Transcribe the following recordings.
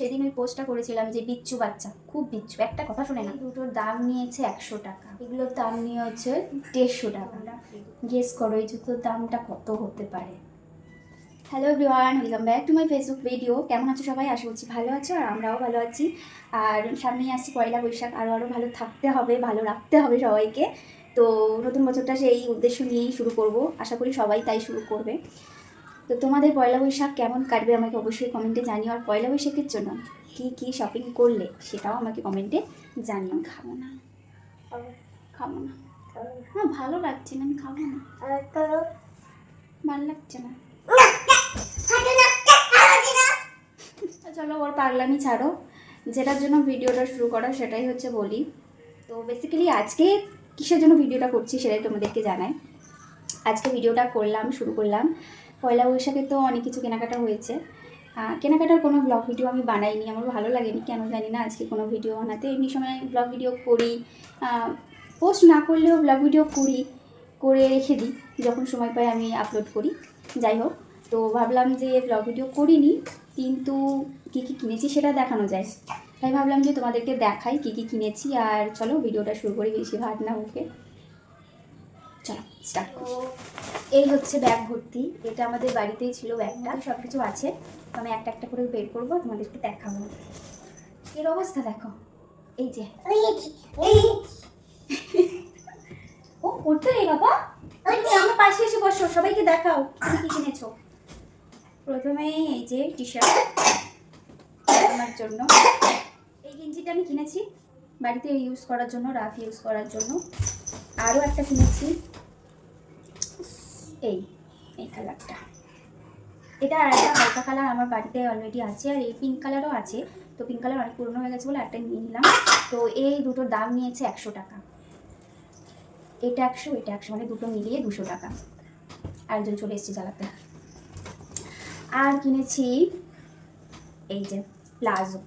সেদিন ওই পোস্টটা করেছিলাম যে বিচ্ছু বাচ্চা খুব বিচ্ছু একটা কথা শুনে না দুটোর দাম নিয়েছে একশো টাকা। এগুলোর দাম নিয়ে হচ্ছে দেড়শো টাকা। গেস করো এই জুতোর দামটা কত হতে পারে? Hello everyone welcome back to my Facebook video কেমন আছো সবাই? আশা করছি ভালো আছো আর আমরাও ভালো আছি। আর সামনেই আসছি পয়লা বৈশাখ আরও আরও ভালো থাকতে হবে ভালো রাখতে হবে সবাইকে। তো নতুন বছরটা সেই উদ্দেশ্য নিয়েই শুরু করব। আশা করি সবাই তাই শুরু করবে। তো তোমাদের পয়লা বৈশাখ কেমন কাটবে আমাকে অবশ্যই কমেন্টে জানিও। আর পয়লা বৈশাখের জন্য কী কী শপিং করলে সেটাও আমাকে কমেন্টে জানিও। খাব না। খাব। না। হ্যাঁ ভালো লাগছে না আমি খাব না। ভালো লাগছে না। চলো ওর পাগলামি ছাড়ো। যেটার জন্য ভিডিওটা শুরু করা সেটাই হচ্ছে বলি। তো বেসিক্যালি আজকে কিসের জন্য ভিডিওটা করছি সেটাই তোমাদেরকে জানাই। আজকে ভিডিওটা করলাম শুরু করলাম পয়লা বৈশাখে তো অনেক কিছু কেনাকাটা হয়েছে। কেনাকাটার কোনো ব্লগ ভিডিও আমি বানাইনি, আমার ভালো লাগেনি, কেন জানি না আজকে কোনো ভিডিও বানাতে। এমনি সময় ব্লগ ভিডিও করি পোস্ট না করলেও ব্লগ ভিডিও করি, করে রেখে দিই, যখন সময় পাই আমি আপলোড করি, যাই হোক। তো ভাবলাম যে ব্লগ ভিডিও করিনি, কিন্তু কী কী কিনেছি সেটা দেখানো যায়। তাই ভাবলাম যে তোমাদেরকে দেখাই কী কী কিনেছি, আর চলো ভিডিওটা শুরু করি বেশি ভাত না উঠে চলো স্টার্ট এই হচ্ছে ব্যাগ ভর্তি। এটা আমাদের বাড়িতেই ছিল ব্যাগটা সব কিছু আছে আমি একটা একটা করে বের করব, তোমাদেরকে দেখাবো। এর অবস্থা দেখো। এই যে। ও উঠতে নেই বাবা। আমার পাশে এসে বসো, সবাইকে দেখাও। তুমি কি কিনেছো? প্রথমে এই যে টি শার্ট আমার জন্য। এই গেঞ্জিটা আমি কিনেছি। বাড়িতে ইউজ করার জন্য, রাফ ইউজ করার জন্য। আরও একটা কিনেছি। এই এই কালারটা এটা আর একটা হালকা কালার আমার বাড়িতে অলরেডি আছে, আর এই পিঙ্ক কালারও আছে। তো পিঙ্ক কালার অনেক পুরনো হয়ে গেছে বলে একটা নিয়ে নিলাম। তো এই দুটোর দাম নিয়েছে একশো টাকা। এটা একশো এটা একশো মানে দুটো মিলিয়ে দুশো টাকা। আরেকজন চলে এসেছে জ্বালাতে। আর কিনেছি এই যে, প্লাজো।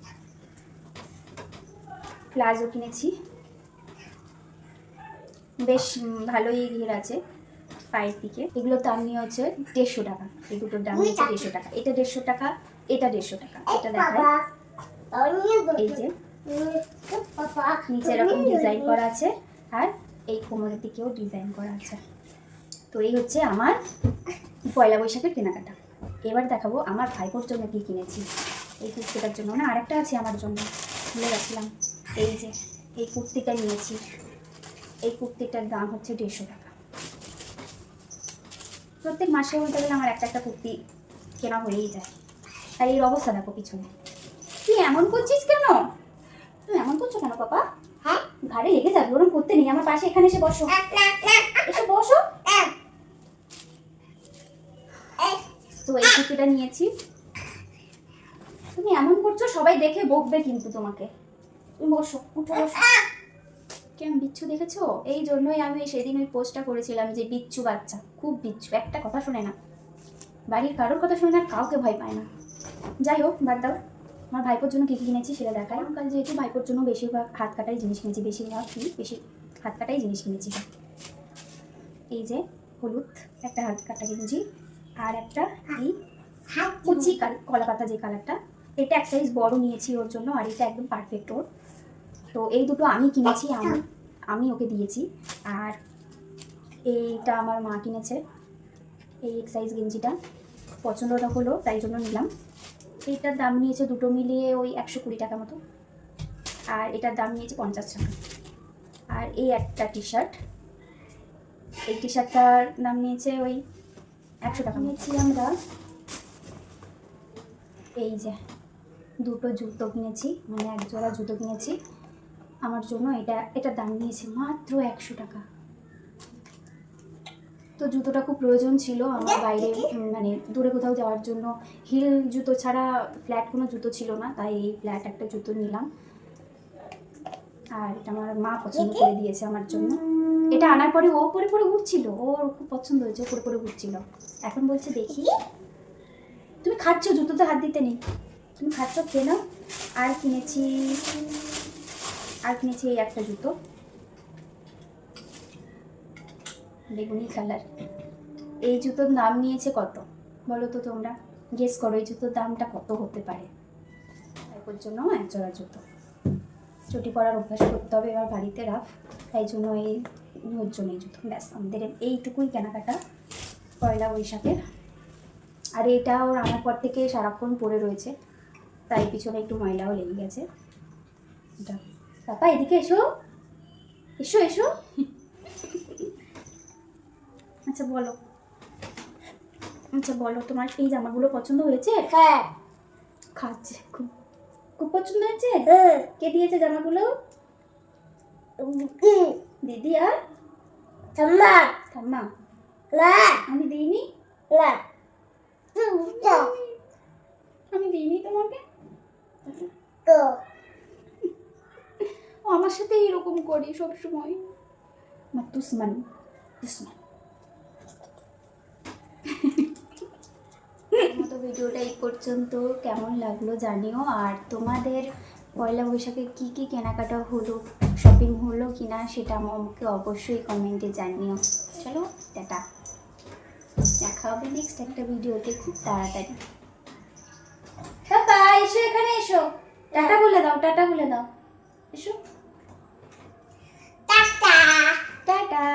প্লাজো কিনেছি। বেশ ভালোই ঘের আছে পায়ের দিকে। এগুলোর দাম নিয়ে হচ্ছে দেড়শো টাকা। এই দুটোর দাম নিয়েছে দেড়শো টাকা। এটা দেড়শো টাকা এটা দেড়শো টাকা। এটা দেখায় এই যে নিচে এরকম ডিজাইন করা আছে আর এই কোমরের দিকেও ডিজাইন করা আছে। তো এই হচ্ছে আমার পয়লা বৈশাখের কেনাকাটা। এবার দেখাবো আমার ভাইপোর জন্য কী কিনেছি। এই কুর্তিটার জন্য না আরেকটা আছে আমার জন্য। ভুলে গেছিলাম। এই যে এই কুর্তিটা নিয়েছি। এই কুর্তিটার দাম হচ্ছে দেড়শো টাকা। প্রত্যেক মাসে বলতে গেলে আমার একটা একটা কুর্তি কেনা হয়েই যায়। আর এর অবস্থা দেখো পিছনে। তুই এমন করছিস কেন? তুই এমন করছ কেন পাপা? হ্যাঁ? ঘাড়ে লেগে যাবে ওরকম করতে নেই। আমার পাশে এখানে এসে বসো। এসে বসো। তো এই কুর্তিটা নিয়েছি। তুমি এমন করছ সবাই দেখে বকবে কিন্তু তোমাকে। তুমি বসো উঠে। বসো কেমন বিচ্ছু দেখেছ? এই জন্যই আমি সেদিন ওই পোস্টটা করেছিলাম যে বিচ্ছু বাচ্চা খুব বিচ্ছু একটা কথা শোনে না। বাড়ির কারোর কথা শোনে না আর কাউকে ভয় পায় না। যাই হোক বাদ দাও। আমার ভাইপোর জন্য কী কী কিনেছি সেটা দেখাই। কারণ যেহেতু ভাইপোর জন্য বেশিরভাগ হাত কাটাই জিনিস কিনেছি বেশিরভাগ কি বেশি হাত কাটাই জিনিস কিনেছি। এই যে হলুদ একটা হাত কাটা গেঞ্জি আর একটা এই কুচি কাল- কলা পাতা যে কালারটা এটা এক সাইজ বড় নিয়েছি ওর জন্য আর এটা একদম পারফেক্ট ওর। তো এই দুটো আমি কিনেছি আমি আমি ওকে দিয়েছি। আর এইটা আমার মা কিনেছে এই এক সাইজ গেঞ্জিটা। পছন্দটা হলো তাই জন্য নিলাম। এইটার দাম নিয়েছে দুটো মিলিয়ে ওই একশো কুড়ি টাকা মতো। আর এটার দাম নিয়েছে পঞ্চাশ টাকা। আর এই একটা টি শার্ট এই টি শার্টটার দাম নিয়েছে ওই একশো টাকা নিয়েছি আমরা। এই যে। দুটো জুতো কিনেছি মানে এক জোড়া জুতো কিনেছি। আমার জন্য এটা, এটার দাম নিয়েছে মাত্র একশো টাকা। তো জুতোটা খুব প্রয়োজন ছিল আমার বাইরে মানে দূরে কোথাও যাওয়ার জন্য। হিল জুতো ছাড়া ফ্ল্যাট কোনো জুতো ছিল না, তাই এই ফ্ল্যাট একটা জুতো নিলাম। আর এটা আমার মা পছন্দ করে দিয়েছে আমার জন্য। এটা আনার পরে ও পরে পরে ঘুরছিল, ওর খুব পছন্দ হয়েছে, পরে পরে ঘুরছিল। এখন বলছে, দেখি। তুমি খাচ্ছ, জুতোতে হাত দিতে নেই। তুমি খাচ্ছ খেয়ে নাও। আর কিনেছি আর কিনেছি এই একটা জুতো। বেগুনি কালার। এই জুতোর দাম নিয়েছে কত? বলো তো তোমরা। গেস করো, এই জুতোর দামটা কত হতে পারে? ওর জন্য এক জোড়া জুতো। চটি পরার অভ্যাস করতে হবে, এবার বাড়িতে রাখ। তাই জন্য এই ওর জন্য এই জুতো। ব্যাস, আমাদের এইটুকুই কেনাকাটা, পয়লা বৈশাখের। আর এটা ওর আনার পর থেকে সারাক্ষণ পড়ে রয়েছে। তাই পিছনে একটু ময়লাও লেগে গেছে। পাপা এদিকে এসো। এসো এসো। আচ্ছা বলো। আচ্ছা বলো তোমার এই জামাগুলো পছন্দ হয়েছে? হ্যাঁ। খাচ্ছে খুব। খুব পছন্দ হয়েছে? কে দিয়েছে জামাগুলো? দিদি আর? ঠাম্মা। ঠাম্মা। আমি দিইনি? আমি দিইনি তোমাকে? তো। আমার সাথে এরকম করি সব সময় আমার দুশ্মন। মতো ভিডিওটা এই পর্যন্ত। কেমন লাগল জানিও। আর তোমাদের পয়লা বৈশাখে কি কি কেনাকাটা হলো শপিং হলো কিনা সেটা আমাকে অবশ্যই কমেন্টে জানিও। চলো টাটা। দেখা হবে নেক্সট একটা ভিডিওতে খুব তাড়াতাড়ি। এসো এখানে এসো। টাটা বলে দাও টাটা বলে দাও। এসো। Tata. Tata.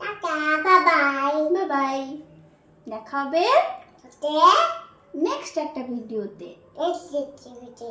Tata bye bye bye bye দেখা হবে নেক্সট একটা ভিডিওতে। নেক্সট চিবিতে